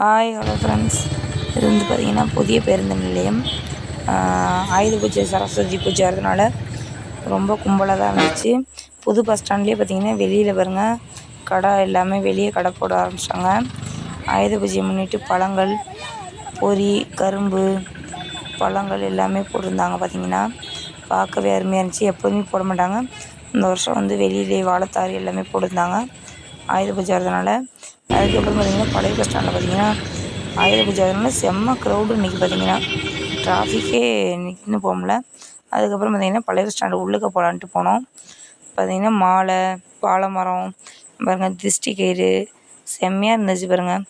Hi hello friends இது வந்து பார்த்திங்கன்னா புதிய பேருந்து நிலையம். ஆயுத பூஜை சரஸ்வதி பூஜை ஆகிறதுனால ரொம்ப கும்பலாக தான் இருந்துச்சு. புது பஸ் ஸ்டாண்ட்லேயே பார்த்திங்கன்னா வெளியில் பாருங்கள் கடை எல்லாமே வெளியே கடை போட ஆரம்பிச்சிட்டாங்க. ஆயுத பூஜையை முன்னிட்டு பழங்கள் பொரி கரும்பு பழங்கள் எல்லாமே போட்டிருந்தாங்க பார்த்திங்கன்னா பார்க்கவே அருமையாக இருந்துச்சு. எப்போதுமே போட மாட்டாங்க. இந்த வருஷம் வந்து வெளியிலே வாழைத்தாறு எல்லாமே போட்டிருந்தாங்க. ஆயுத பூஜை ஆகிறதுனால அதுக்கப்புறம் பார்த்திங்கன்னா பழைய பஸ் ஸ்டாண்டில் பார்த்திங்கன்னா ஆயுத பூஜை ஆகிறதுனால செம்ம க்ரௌடு இன்றைக்கி பார்த்திங்கன்னா டிராஃபிக்கே நின்று போக முடில அதுக்கப்புறம் பார்த்திங்கன்னா பழைய பஸ் ஸ்டாண்டு உள்ளுக்க போகலான்ட்டு போனோம். பார்த்திங்கன்னா மாலை வாழை மரம் பாருங்கள் திருஷ்டி கயிறு செம்மையாக இருந்துச்சு பாருங்கள்